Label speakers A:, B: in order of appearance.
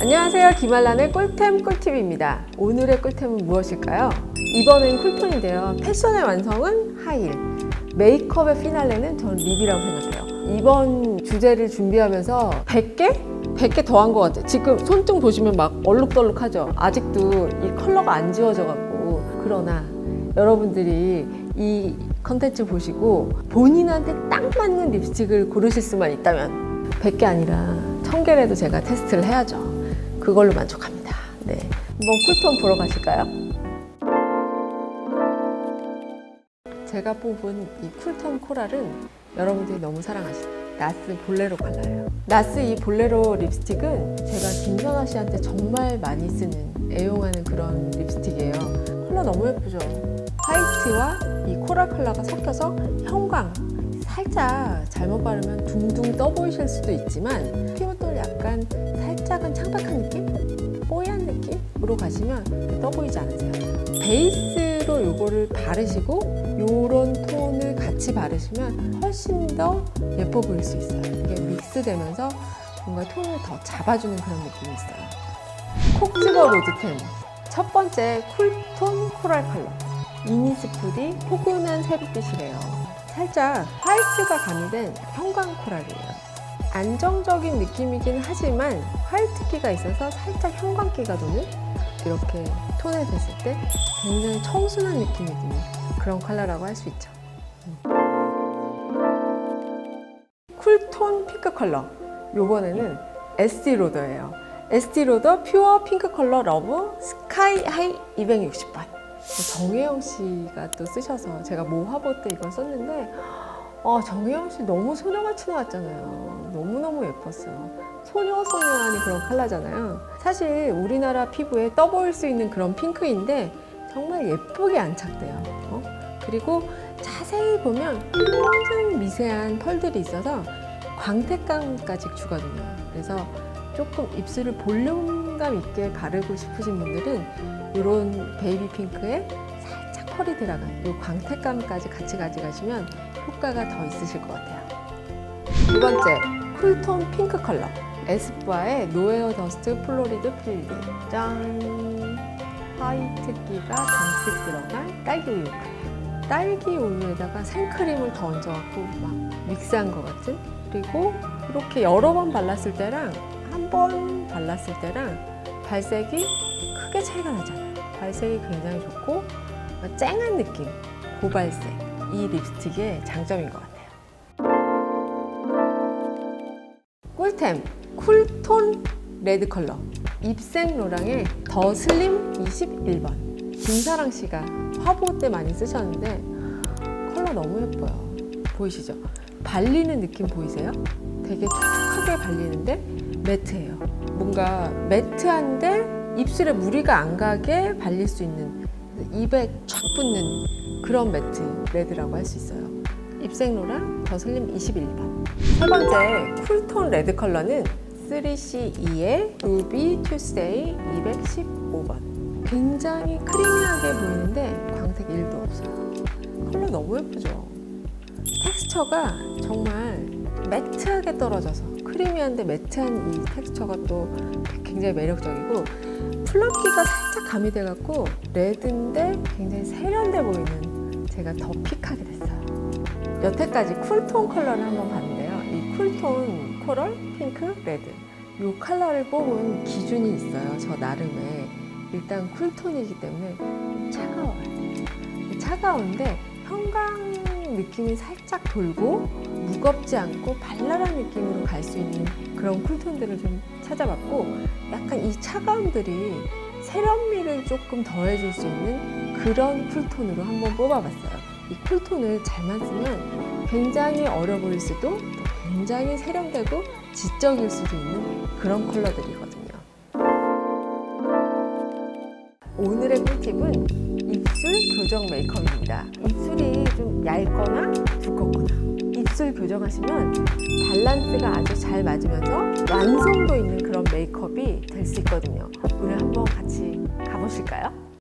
A: 안녕하세요. 김알란의 꿀템 꿀팁입니다. 오늘의 꿀템은 무엇일까요? 이번엔 쿨톤인데요. 패션의 완성은 하일, 메이크업의 피날레는 저는 립이라고 생각해요. 이번 주제를 준비하면서 100개? 100개 더 한 것 같아요. 지금 손등 보시면 막 얼룩덜룩하죠? 아직도 이 컬러가 안 지워져갖고. 그러나 여러분들이 이 컨텐츠 보시고 본인한테 딱 맞는 립스틱을 고르실 수만 있다면 100개 아니라 1000개라도 제가 테스트를 해야죠. 그걸로 만족합니다. 네. 한번 쿨톤 보러 가실까요? 제가 뽑은 이 쿨톤 코랄은 여러분들이 너무 사랑하시는 나스 볼레로 컬러예요. 나스 이 볼레로 립스틱은 제가 김선아 씨한테 정말 많이 쓰는 애용하는 그런 립스틱이에요. 컬러 너무 예쁘죠? 화이트와 이 코랄 컬러가 섞여서 형광 살짝 잘못 바르면 둥둥 떠 보이실 수도 있지만 피부톤 약간 살짝은 창백한 느낌? 뽀얀 느낌으로 가시면 떠 보이지 않으세요. 베이스로 요거를 바르시고 요런 톤을 같이 바르시면 훨씬 더 예뻐 보일 수 있어요. 이게 믹스되면서 뭔가 톤을 더 잡아주는 그런 느낌이 있어요. 콕 집어 로드템 첫 번째 쿨톤 코랄 컬러 이니스프리 포근한 새빛이래요. 살짝 화이트가 가미된 형광 코랄이에요. 안정적인 느낌이긴 하지만 화이트기가 있어서 살짝 형광기가 도는 이렇게 톤에 됐을 때 굉장히 청순한 느낌이 드는 그런 컬러라고 할 수 있죠. 쿨톤 핑크 컬러. 요번에는 SD 로더예요. SD 로더 퓨어 핑크 컬러 러브 스카이 하이 260번. 정혜영 씨가 또 쓰셔서 제가 모 화보 때 이걸 썼는데 아, 정혜영 씨 너무 소녀같이 나왔잖아요. 너무너무 예뻤어요. 소녀소녀한 그런 컬러잖아요. 사실 우리나라 피부에 떠 보일 수 있는 그런 핑크인데 정말 예쁘게 안착돼요. 어? 그리고 자세히 보면 굉장히 미세한 펄들이 있어서 광택감까지 주거든요. 그래서 조금 입술을 볼륨 감 있게 바르고 싶으신 분들은 이런 베이비 핑크에 살짝 펄이 들어간 이 광택감까지 같이 가져가시면 효과가 더 있으실 것 같아요. 두 번째, 쿨톤 핑크 컬러. 에스쁘아의 노에어 더스트 플로리드 필드. 짠! 화이트기가 잔뜩 들어간 딸기 우유 크림. 딸기 우유에다가 생크림을 더 얹어갖고 막 믹스한 것 같은? 그리고 이렇게 여러 번 발랐을 때랑 한 번 발랐을 때랑 발색이 크게 차이가 나잖아요. 발색이 굉장히 좋고 쨍한 느낌, 고발색. 이 립스틱의 장점인 것 같아요. 꿀템 쿨톤 레드 컬러 입생 로랑의 더 슬림 21번 김사랑 씨가 화보 때 많이 쓰셨는데 컬러 너무 예뻐요 보이시죠? 발리는 느낌 보이세요? 되게 촉촉 하게 발리는데 매트해요. 뭔가 매트한데 입술에 무리가 안 가게 발릴 수 있는 입에 쫙 붙는 그런 매트 레드라고 할 수 있어요. 입생로랑 더 슬림 21번. 세 번째 쿨톤 레드 컬러는 3CE의 루비 투세이 215번. 굉장히 크리미하게 보이는데 광택 1도 없어요. 컬러 너무 예쁘죠? 텍스처가 정말 매트하게 떨어져서 크리미한데 매트한 이 텍스처가 또 굉장히 매력적이고 플럼기가 살짝 가미돼 갖고 레드인데 굉장히 세련돼 보이는 제가 더 픽하게 됐어요 여태까지 쿨톤 컬러를 한번 봤는데요. 이 쿨톤 코럴, 핑크, 레드 이 컬러를 뽑은 기준이 있어요. 저 나름의 일단 쿨톤이기 때문에 좀 차가워요. 차가운데 형광 느낌이 살짝 돌고 무겁지 않고 발랄한 느낌으로 갈 수 그런 쿨톤들을 좀 찾아봤고 약간 이 차가움들이 세련미를 조금 더해줄 수 있는 그런 쿨톤으로 한번 뽑아봤어요. 이 쿨톤을 잘만 쓰면 굉장히 어려 보일 수도 또 굉장히 세련되고 지적일 수도 있는 그런 컬러들이거든요. 오늘의 꿀팁은 입술 교정 메이크업입니다. 입술이 좀 얇거나 두껍거나 입술 교정하시면 밸런스가 아주 잘 맞으면서 완성도 있는 그런 메이크업이 될 수 있거든요. 오늘 한번 같이 가보실까요?